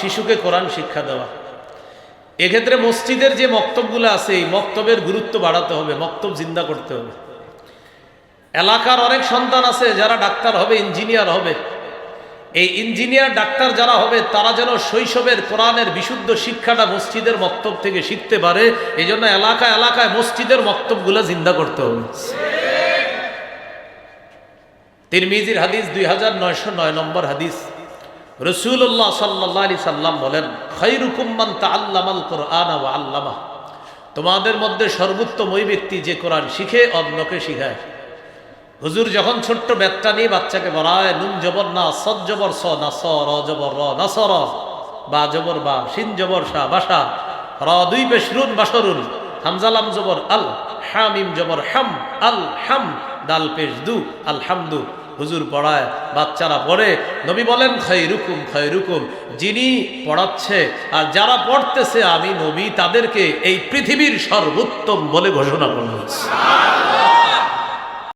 শিশুকে কোরআন শিক্ষা দেওয়া। এক্ষেত্রে মসজিদের যে মক্তবগুলো আছে, এই মক্তবের গুরুত্ব বাড়াতে হবে, মক্তব জিন্দা করতে হবে। এলাকার অনেক সন্তান আছে, যারা ডাক্তার হবে, ইঞ্জিনিয়ার হবে। এই ইঞ্জিনিয়ার, ডাক্তার যারা হবে, তারা যেন শৈশবের কোরআনের বিশুদ্ধ শিক্ষাটা মসজিদের মক্তব থেকে শিখতে পারে এই জন্য এলাকা এলাকায় মসজিদের মক্তবগুলো জিন্দা করতে হবে। তিরমিজির হাদিস দুই হাজার নয়শো নয় নম্বর হাদিস। রসুল্লাহ সাল্লাহ সাল্লাম বলেন খৈরুকুম্মান তা আল্লামাল কোরআন আল্লামা তোমাদের মধ্যে সর্বোত্তম ওই ব্যক্তি যে কোরআন শিখে অন্যকে শিখায়। হুজুর যখন ছোট্ট ব্যাগটা নিয়ে বাচ্চাকে বলায়, নুন জবর না, সদ জবর স, না স, র জবর র, না স, র, বা জবর বা, সিন জবর শাহ বাসা র দুই পেশরুন বাসরুন হামজালাম জবর আল, হামিম জবর হাম, আল হাম, দাল পেশ দু, আলহামদু হুজুর পড়ায়, বাচ্চারা পড়ে। নবী বলেন খাই রুকুম খাই রুকুম যিনি পড়াচ্ছে আর যারা পড়তেছে, আমি নবী, তাদেরকে এই পৃথিবীর সর্বোত্তম বলে ঘোষণা করলাম।